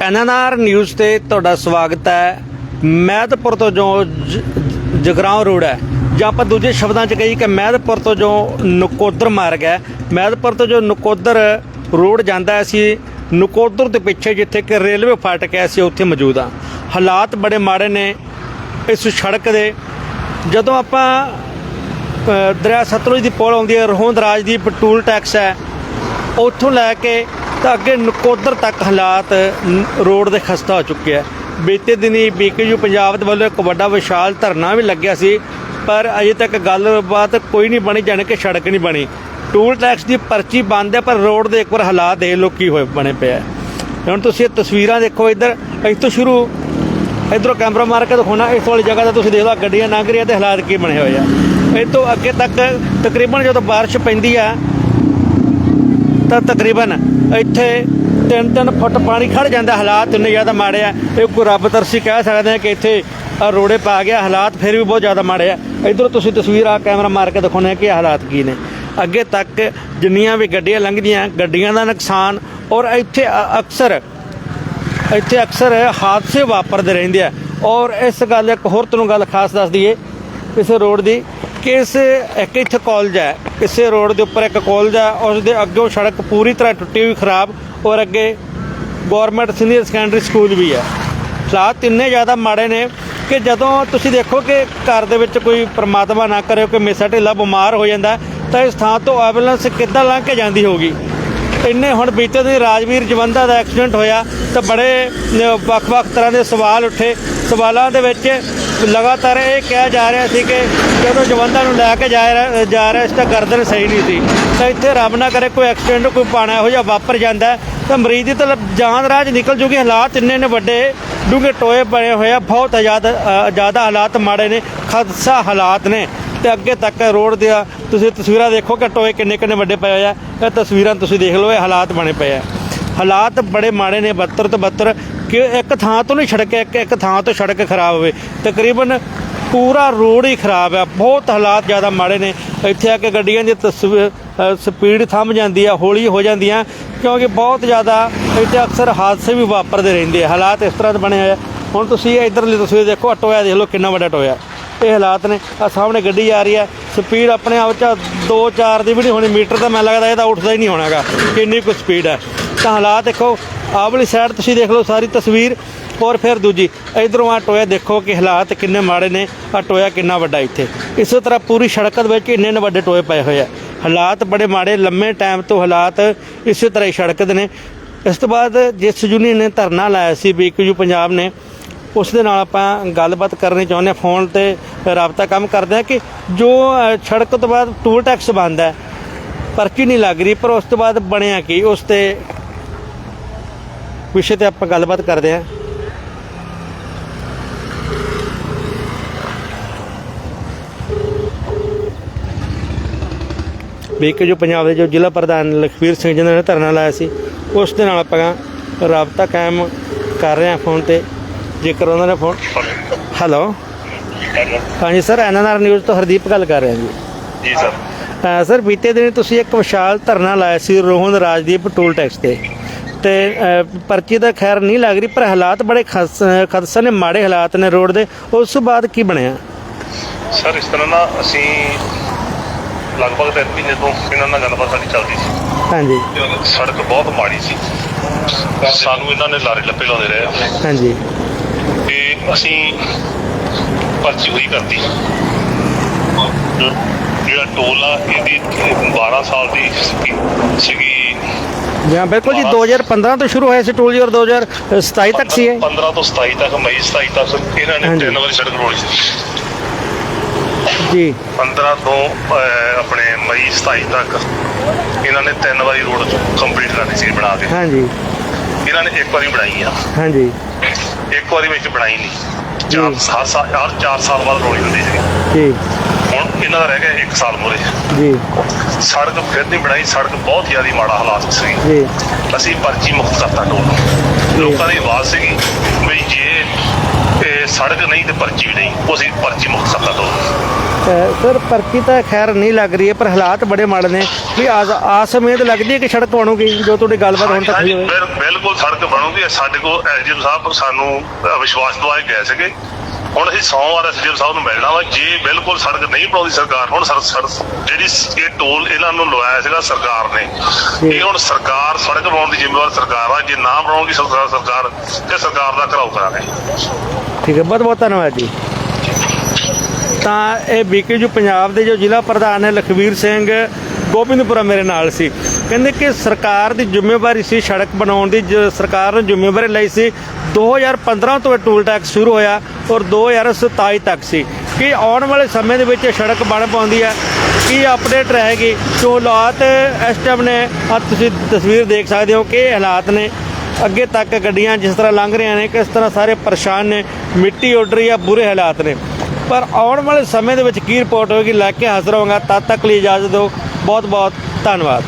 NNR news ਤੇ ਤੁਹਾਡਾ ਸਵਾਗਤ ਹੈ। ਮਹਿਦਪੁਰ ਤੋਂ ਜੋ ਜ- ਜਗਰਾਉਂ ਰੋਡ ਹੈ ਜਾਂ ਆਪਾਂ ਦੂਜੇ ਸ਼ਬਦਾਂ 'ਚ ਕਹੀ ਕਿ ਮਹਿਦਪੁਰ ਤੋਂ ਜੋ ਨਕੋਦਰ ਮਾਰਗ ਹੈ ਮਹਿਦਪੁਰ ਤੋਂ ਜੋ ਨਕੋਦਰ ਰੋਡ ਜਾਂਦਾ ਹੈ, ਅਸੀਂ ਨਕੋਦਰ ਦੇ ਪਿੱਛੇ ਜਿੱਥੇ ਕਿ ਰੇਲਵੇ ਫਾਟਕ ਹੈ ਅਸੀਂ ਉੱਥੇ ਮੌਜੂਦ ਹਾਂ। ਹਾਲਾਤ ਬੜੇ ਮਾੜੇ ਨੇ ਇਸ ਸੜਕ ਦੇ। ਜਦੋਂ ਆਪਾਂ ਦਰਿਆ ਸਤਲੁਜ ਦੀ ਪੁਲ ਆਉਂਦੀ ਹੈ ਰੋਹਨ ਦਰਾਜ ਦੀ ਟੂਲ ਟੈਕਸ ਹੈ ਉੱਥੋਂ ਲੈ ਕੇ ਤਾਂ ਅੱਗੇ ਨਕੋਦਰ ਤੱਕ ਹਾਲਾਤ ਰੋਡ ਦੇ ਖਸਤਾ ਹੋ ਚੁੱਕੇ ਆ। ਬੀਤੇ ਦਿਨੀ ਬੀਕੇਯੂ ਪੰਜਾਬ ਦੇ ਵੱਲੋਂ ਇੱਕ ਵੱਡਾ ਵਿਸ਼ਾਲ ਧਰਨਾ ਵੀ ਲੱਗਿਆ ਸੀ, ਪਰ ਅਜੇ ਤੱਕ ਗੱਲਬਾਤ ਕੋਈ ਨਹੀਂ ਬਣੀ, ਜਾਣੀ ਕਿ ਸੜਕ ਨਹੀਂ ਬਣੀ। ਟੂਲ ਟੈਕਸ ਦੀ ਪਰਚੀ ਬੰਦ ਹੈ ਪਰ ਰੋਡ ਦੇ ਇੱਕ ਵਾਰ ਹਾਲਾਤ ਦੇਖ ਲਓ ਕੀ ਹੋਏ ਬਣੇ ਪਏ ਆ। ਹੁਣ ਤੁਸੀਂ ਇਹ ਤਸਵੀਰਾਂ ਦੇਖੋ ਇੱਧਰ ਇੱਥੋਂ ਸ਼ੁਰੂ ਇਧਰੋਂ ਕੈਮਰਾ ਮਾਰ ਕੇ ਦਿਖਾਉਣਾ, ਇਸ ਵਾਲੀ ਜਗ੍ਹਾ ਤੇ ਤੁਸੀਂ ਦੇਖ ਲਓ ਗੱਡੀਆਂ ਲੰਘ ਰਹੀਆਂ ਤੇ ਹਾਲਾਤ ਕੀ ਬਣੇ ਹੋਏ ਆ। ਇਹ ਤੋਂ ਅੱਗੇ ਤੱਕ ਤਕਰੀਬਨ ਜਦੋਂ ਬਾਰਿਸ਼ ਪੈਂਦੀ ਆ ਤਾਂ ਤਕਰੀਬਨ ਇੱਥੇ 3-3 ਫੁੱਟ ਪਾਣੀ ਖੜ ਜਾਂਦਾ, ਹਾਲਾਤ ਇੰਨੇ ਜ਼ਿਆਦਾ ਮਾੜੇ ਆ। ਇਹ ਕੋਈ ਰੱਬ ਤਰਸੀ ਕਹਿ ਸਕਦੇ ਆ ਕਿ ਇੱਥੇ ਰੋੜੇ ਪਾ ਗਿਆ, ਹਾਲਾਤ ਫਿਰ ਵੀ ਬਹੁਤ ਜ਼ਿਆਦਾ ਮਾੜੇ ਆ। ਇਧਰੋਂ ਤੁਸੀਂ ਤਸਵੀਰ ਆ ਕੈਮਰਾ ਮਾਰ ਕੇ ਦਿਖਾਉਣੇ ਆ ਕਿ ਹਾਲਾਤ ਕੀ ਨੇ। ਅੱਗੇ ਤੱਕ ਜਿੰਨੀਆਂ ਵੀ ਗੱਡੀਆਂ ਲੰਘਦੀਆਂ, ਗੱਡੀਆਂ ਦਾ ਨੁਕਸਾਨ ਔਰ ਇੱਥੇ ਅ- ਅਕਸਰ, ਇੱਥੇ ਅਕਸਰ ਹਾਦਸੇ ਵਾਪਰਦੇ ਰਹਿੰਦੇ ਆ। ਔਰ ਇਸ ਗੱਲ, ਇੱਕ ਹੋਰ ਤੁਹਾਨੂੰ ਗੱਲ ਖਾਸ ਦੱਸ ਦਈਏ, ਇਸ ਰੋਡ ਦੀ ਕਿ ਇਸ ਇੱਕ ਇੱਥੇ ਕਾਲਜ ਹੈ ਇਸੇ ਰੋਡ ਦੇ ਉੱਪਰ ਇੱਕ ਕਾਲਜ ਹੈ ਉਸ ਦੇ ਅੱਗੋਂ ਸੜਕ ਪੂਰੀ ਤਰ੍ਹਾਂ ਟੁੱਟੀ ਹੋਈ ਖਰਾਬ ਔਰ ਅੱਗੇ ਗਵਰਨਮੈਂਟ ਸੀਨੀਅਰ ਸੈਕੰਡਰੀ ਸਕੂਲ ਵੀ ਹੈ। ਹਾਲਾਤ ਇੰਨੇ ਜ਼ਿਆਦਾ ਮਾੜੇ ਨੇ ਕਿ ਜਦੋਂ ਤੁਸੀਂ ਦੇਖੋ ਕਿ ਘਰ ਦੇ ਵਿੱਚ ਕੋਈ ਪਰਮਾਤਮਾ ਨਾ ਕਰੇ ਕਿ ਮੇਸਾ ਢਿੱਲਾ ਬਿਮਾਰ ਹੋ ਜਾਂਦਾ, ਤਾਂ ਇਸ ਥਾਂ ਤੋਂ ਐਂਬੂਲੈਂਸ ਕਿੱਦਾਂ ਲੰਘ ਕੇ ਜਾਂਦੀ ਹੋਊਗੀ? ਇੰਨੇ ਹੁਣ ਬੀਤੇ ਦਿਨ ਰਾਜਵੀਰ ਜਵੰਦਾ ਦਾ ਐਕਸੀਡੈਂਟ ਹੋਇਆ, ਤਾਂ ਬੜੇ ਵੱਖ-ਵੱਖ ਤਰ੍ਹਾਂ ਦੇ ਸਵਾਲ ਉੱਠੇ। ਸਵਾਲਾਂ ਦੇ ਵਿੱਚ ਲਗਾਤਾਰ ਇਹ ਕਿਹਾ ਜਾ ਰਿਹਾ ਸੀ ਕਿ ਜਦੋਂ ਜਵੰਦਾ ਨੂੰ ਲੈ ਕੇ ਜਾ ਰਿਹਾ ਜਾ ਰਿਹਾ ਸੀ ਤਾਂ ਗਰਦਨ ਸਹੀ ਨਹੀਂ ਸੀ। ਤਾਂ ਇੱਥੇ ਰੱਬ ਨਾ ਕਰੇ ਕੋਈ ਐਕਸੀਡੈਂਟ ਕੋਈ ਪਾਣਾ ਇਹੋ ਜਿਹਾ ਵਾਪਰ ਜਾਂਦਾ ਤਾਂ ਮਰੀਜ਼ ਦੀ ਤਾਂ ਜਾਨ ਰਾਜ ਨਿਕਲ ਜੂਗੀ, ਹਾਲਾਤ ਇੰਨੇ ਨੇ ਵੱਡੇ, ਡੂੰਘੇ ਟੋਏ ਬਣੇ ਹੋਏ ਆ, ਬਹੁਤ ਜ਼ਿਆਦਾ ਜ਼ਿਆਦਾ ਹਾਲਾਤ ਮਾੜੇ ਨੇ ਖਦਸਾ ਹਾਲਾਤ ਨੇ। ਤੇ ਅੱਗੇ ਤੱਕ ਰੋਡ ਦੇ ਤੁਸੀਂ ਤਸਵੀਰਾਂ ਦੇਖੋ ਕਿ ਟੋਏ ਕਿੰਨੇ ਕਿੰਨੇ ਵੱਡੇ ਪਏ ਹੋਏ ਆ। ਇਹ ਤਸਵੀਰਾਂ ਤੁਸੀਂ ਦੇਖ ਲਓ, ਇਹ ਹਾਲਾਤ ਬਣੇ ਪਏ ਆ। ਹਾਲਾਤ ਬੜੇ ਮਾੜੇ ਨੇ 72 ਤੋਂ 72 ਕਿ ਇੱਕ ਥਾਂ ਤੋਂ ਨਹੀਂ ਸੜਕ ਇੱਕ ਇੱਕ ਥਾਂ ਤੋਂ ਸੜਕ ਖਰਾਬ ਹੋਵੇ। ਤਕਰੀਬਨ ਪੂਰਾ ਰੋਡ ਹੀ ਖਰਾਬ ਆ। ਬਹੁਤ ਹਾਲਾਤ ਜ਼ਿਆਦਾ ਮਾੜੇ ਨੇ। ਇੱਥੇ ਆ ਕੇ ਗੱਡੀਆਂ ਦੀ ਤਸਵੀਰ ਸਪੀਡ ਥੰਮ ਜਾਂਦੀ ਆ, ਹੌਲੀ ਹੋ ਜਾਂਦੀਆਂ। ਕਿਉਂਕਿ ਬਹੁਤ ਜ਼ਿਆਦਾ ਇੱਥੇ ਅਕਸਰ ਹਾਦਸੇ ਵੀ ਵਾਪਰਦੇ ਰਹਿੰਦੇ ਆ। ਹਾਲਾਤ ਇਸ ਤਰ੍ਹਾਂ ਦੇ ਬਣੇ ਹੋਏ ਹੁਣ ਤੁਸੀਂ ਇਧਰਲੀ ਤਸਵੀਰ ਦੇਖੋ ਟੋਇਆ ਦੇਖ ਲਓ, ਕਿੰਨਾ ਵੱਡਾ ਟੋਇਆ। ਇਹ ਹਾਲਾਤ ਨੇ। ਆ ਸਾਹਮਣੇ ਗੱਡੀ ਆ ਰਹੀ ਹੈ ਸਪੀਡ ਆਪਣੇ ਆਪ ਚ 2-4 ਦੀ ਵੀ ਨਹੀਂ ਹੋਣੀ। ਮੀਟਰ ਤਾਂ ਮੈਨੂੰ ਲੱਗਦਾ ਇਹਦਾ ਉੱਠਦਾ ਹੀ ਨਹੀਂ ਹੋਣਾਗਾ ਕਿੰਨੀ ਕੁ ਸਪੀਡ ਹੈ ਤਾਂ ਹਾਲਾਤ ਦੇਖੋ ਆਹ ਵਾਲੀ ਸਾਈਡ ਤੁਸੀਂ ਦੇਖ ਲਓ ਸਾਰੀ ਤਸਵੀਰ, ਔਰ ਫਿਰ ਦੂਜੀ, ਇਧਰੋਂ ਆ ਟੋਇਆ ਦੇਖੋ ਕਿ ਹਾਲਾਤ ਕਿੰਨੇ ਮਾੜੇ ਨੇ ਆ ਟੋਇਆ ਕਿੰਨਾ ਵੱਡਾ ਇੱਥੇ। ਇਸੇ ਤਰ੍ਹਾਂ ਪੂਰੀ ਸੜਕ ਦੇ ਵਿੱਚ ਇੰਨੇ ਨੇ ਵੱਡੇ ਟੋਏ ਪਏ ਹੋਏ ਆ। ਹਾਲਾਤ ਬੜੇ ਮਾੜੇ, ਲੰਮੇ ਟਾਈਮ ਤੋਂ ਹਾਲਾਤ ਇਸੇ ਤਰ੍ਹਾਂ ਹੀ ਸੜਕ ਦੇ ਨੇ। ਇਸ ਤੋਂ ਬਾਅਦ ਜਿਸ ਯੂਨੀਅਨ ਨੇ ਧਰਨਾ ਲਾਇਆ ਸੀ ਬੀਕਯੂ ਪੰਜਾਬ ਨੇ, ਉਸ ਦੇ ਨਾਲ ਆਪਾਂ ਗੱਲਬਾਤ ਕਰਨੀ ਚਾਹੁੰਦੇ ਹਾਂ, ਫੋਨ ਤੇ ਰਾਬਤਾ ਕੰਮ ਕਰਦੇ ਹਾਂ ਕਿ ਜੋ ਸੜਕ ਤੋਂ ਬਾਅਦ ਟੂਲ ਟੈਕਸ ਬੰਦ ਹੈ, ਪਰਚੀ ਨਹੀਂ ਲੱਗ ਰਹੀ, ਪਰ ਉਸ ਤੋਂ ਬਾਅਦ ਬਣਿਆ ਕੀ, ਉਸ ਤੇ ਵਿਸ਼ੇ ਤੇ ਆਪਾਂ ਗੱਲਬਾਤ ਕਰਦੇ ਹਾਂ। ਬੀਕੇ ਜੋ ਪੰਜਾਬ ਦੇ ਜੋ ਜ਼ਿਲ੍ਹਾ ਪ੍ਰਧਾਨ ਲਖਵੀਰ ਸਿੰਘ ਜੀ ਨੇ ਧਰਨਾ ਲਾਇਆ ਸੀ ਉਸ ਦੇ ਨਾਲ ਆਪਾਂ ਰਾਬਤਾ ਕਾਇਮ ਕਰ ਰਹੇ ਹਾਂ ਫੋਨ ਤੇ। ਜੇਕਰ ਉਹਨਾਂ ਨੇ ਫੋਨ ਹੈਲੋ। ਹਾਂਜੀ ਸਰ ਐਨਐਨਆਰ ਨਿਊਜ਼ ਤੋਂ ਹਰਦੀਪ ਗੱਲ ਕਰ ਰਿਹਾ ਜੀ। ਜੀ ਸਰ। ਸਰ ਬੀਤੇ ਦਿਨ ਤੁਸੀਂ ਇੱਕ ਵਿਸ਼ਾਲ ਧਰਨਾ ਲਾਇਆ ਸੀ ਰੋਹਨ ਰਾਜਦੀਪ ਟੋਲ ਟੈਕਸ ਤੇ। ਤੇ ਪਰਚੀ ਤਾਂ ਖੈਰ ਨਹੀਂ ਲੱਗ ਰਹੀ ਪਰ ਹਾਲਾਤ ਬੜੇ ਖਸ ਖਦਸਾ ਨੇ ਮਾੜੇ ਹਾਲਾਤ ਨੇ ਰੋਡ ਦੇ। ਉਸ ਤੋਂ ਬਾਅਦ ਕੀ ਬਣਿਆ? ਸਰ ਇਸ ਤਰ੍ਹਾਂ ਨਾ ਅਸੀਂ ਲਗਭਗ ਤਿੰਨ ਮਹੀਨੇ ਤੋਂ ਇਹਨਾਂ ਨਾਲ ਗੱਲਬਾਤ ਸਾਡੀ ਚੱਲਦੀ ਸੀ। ਹਾਂਜੀ। ਸੜਕ ਬਹੁਤ ਮਾੜੀ ਸੀ। ਸਾਨੂੰ ਇਹਨਾਂ ਨੇ ਲਾਰੇ ਲੱਪੇ ਲਾਉਂਦੇ ਰਹੇ। ਹਾਂਜੀ। ਤੇ ਅਸੀਂ ਪਰਚੀ ਹੋਈ ਕਰਦੀ ਜਿਹੜਾ ਟੋਲ ਆ ਇਹਦੀ 12 ਸਾਲ ਦੀ ਸੀਗੀ। ਜਾਂ ਬਿਲਕੁਲ ਜੀ 2015 ਤੋਂ ਸ਼ੁਰੂ ਹੋਇਆ ਸੀ ਟੋਲ ਜੀ ਔਰ 2027 ਤੱਕ ਸੀ ਇਹ। 15 ਤੋਂ 27 ਤੱਕ ਮਈ 27 ਤੱਕ ਇਹਨਾਂ ਨੇ। ਤਿੰਨ ਵਾਰੀ ਸੜਕ ਰੋੜੀ ਸੀ। ਜੀ। 15 ਤੋਂ ਆਪਣੇ ਮਈ 27 ਤੱਕ ਇਹਨਾਂ ਨੇ ਤਿੰਨ ਵਾਰੀ ਰੋਡ ਕੰਪਲੀਟ ਕਰਨੀ ਸੀ ਬਣਾ ਕੇ ਹਾਂਜੀ। ਇਹਨਾਂ ਨੇ ਇੱਕ ਵਾਰੀ ਬਣਾਈ ਆ। ਹਾਂਜੀ। ਇੱਕ ਵਾਰੀ ਵਿੱਚ ਬਣਾਈ ਨਹੀਂ। ਚਾਰ ਜੀ। ਸਾਲ ਸਾਲ ਹਰ ਚਾਰ ਸਾਲ ਬਾਅਦ ਰੋੜੀ ਹੁੰਦੀ ਸੀ। ਜੀ। ਇਹਨਾਂ ਦਾ ਰਹਿ ਗਿਆ ਇੱਕ ਸਾਲ ਮੂਹਰੇ। ਜੀ। ਸੜਕ ਫਿਰ ਨਹੀਂ ਬਣਾਈ ਸੜਕ ਬਹੁਤ ਜ਼ਿਆਦਾ ਮਾੜਾ ਹਾਲਾਤ ਸੀ ਜੀ। ਅਸੀਂ ਪਰਚੀ ਮੁਕਤ ਕਰਤਾ ਟੋਲ ਨੂੰ। ਲੋਕਾਂ ਦੀ ਆਵਾਜ਼ ਸੀਗੀ ਵੀ ਜੇ ਇਹ ਸੜਕ ਨਹੀਂ ਤੇ ਪਰਚੀ ਨਹੀਂ ਉਹ ਅਸੀਂ ਪਰਚੀ ਮੁਕਤ ਕਰਤਾ ਟੋਲ ਸਰ ਪਰਚੀ ਤਾਂ ਖੈਰ ਨਹੀਂ ਲੱਗ ਰਹੀ ਹੈ ਪਰ ਹਾਲਾਤ ਬੜੇ ਮਾੜੇ ਨੇ। ਵੀ ਆਸ ਉਮੀਦ ਲੱਗਦੀ ਹੈ ਕਿ ਸੜਕ ਬਣੂਗੀ ਜੋ ਤੁਹਾਡੀ ਗੱਲਬਾਤ ਹੁਣ ਤੱਕ ਹੋਈ ਬਿਲ- ਬਿਲਕੁਲ ਸੜਕ ਬਣੂਗੀ। ਸਾਡੇ ਕੋਲ ਐਸਡੀਐਮ ਸਾਹਿਬ ਸਾਨੂੰ ਵਿਸ਼ਵਾਸ ਦਵਾਏ ਗਏ ਸੀਗੇ। ਹੁਣ ਅਸੀਂ ਸੋਮਵਾਰ ਐਸਡੀਐਮ ਸਾਹਿਬ ਨੂੰ ਮਿਲਣਾ ਵਾ ਜੇ ਬਿਲਕੁਲ ਸੜਕ ਨਹੀਂ ਬਣਾਉਂਦੀ ਸਰਕਾਰ ਹੁਣ ਜਿਹੜੀ ਇਹ ਟੋਲ ਇਹਨਾਂ ਨੂੰ ਲਵਾਇਆ ਸੀਗਾ ਸਰਕਾਰ ਨੇ। ਇਹ ਹੁਣ ਸਰਕਾਰ ਸੜਕ ਬਣਾਉਣ ਦੀ ਜ਼ਿੰਮੇਵਾਰ ਸਰਕਾਰ ਆ ਜੇ ਨਾ ਬਣਾਉਗੀ ਸਰਕਾਰ ਸਰਕਾਰ ਤੇ ਸਰਕਾਰ ਦਾ ਘਰਾਓ ਕਰਾਂਗੇ। ਠੀਕ ਹੈ ਬਹੁਤ ਬਹੁਤ ਧੰਨਵਾਦ ਜੀ। ਤਾਂ ਇਹ ਬੀਕੇਯੂ ਪੰਜਾਬ ਦੇ ਜੋ ਜ਼ਿਲ੍ਹਾ ਪ੍ਰਧਾਨ ਹੈ ਲਖਵੀਰ ਸਿੰਘ ਗੋਬਿੰਦਪੁਰਾ ਮੇਰੇ ਨਾਲ ਸੀ। ਕਹਿੰਦੇ ਕਿ ਸਰਕਾਰ ਦੀ ਜ਼ਿੰਮੇਵਾਰੀ ਸੀ ਸੜਕ ਬਣਾਉਣ ਦੀ ਜ- ਸਰਕਾਰ ਨੇ ਜ਼ਿੰਮੇਵਾਰੀ ਲਈ ਸੀ। 2015 ਤੋਂ ਇਹ ਟੂਲ ਟੈਕਸ ਸ਼ੁਰੂ ਹੋਇਆ ਔਰ 2027 ਤੱਕ ਸੀ। ਕਿ ਆਉਣ ਵਾਲੇ ਸਮੇਂ ਦੇ ਵਿੱਚ ਇਹ ਸੜਕ ਬਣ ਪਾਉਂਦੀ ਹੈ? ਕੀ ਅਪਡੇਟ ਰਹੇਗੀ? ਜੋ ਹਾਲਾਤ ਇਸ ਟਾਈਮ ਨੇ ਆ ਤੁਸੀਂ ਤਸਵੀਰ ਦੇਖ ਸਕਦੇ ਹੋ ਕਿ ਹਾਲਾਤ ਨੇ। ਅੱਗੇ ਤੱਕ ਗੱਡੀਆਂ ਜਿਸ ਤਰ੍ਹਾਂ ਲੰਘ ਰਹੀਆਂ ਨੇ, ਕਿਸ ਤਰ੍ਹਾਂ ਸਾਰੇ ਪਰੇਸ਼ਾਨ ਨੇ, ਮਿੱਟੀ ਉੱਡ ਰਹੀ ਆ, ਬੁਰੇ ਹਾਲਾਤ ਨੇ। ਪਰ ਆਉਣ ਵਾਲੇ ਸਮੇਂ ਦੇ ਵਿੱਚ ਕੀ ਰਿਪੋਰਟ ਹੋਏਗੀ, ਲੈ ਕੇ ਹਾਜ਼ਰ ਹੋਵਾਂਗਾ, ਤਦ ਤੱਕ ਲਈ ਇਜਾਜ਼ਤ ਦਿਓ। ਬਹੁਤ ਬਹੁਤ ਧੰਨਵਾਦ।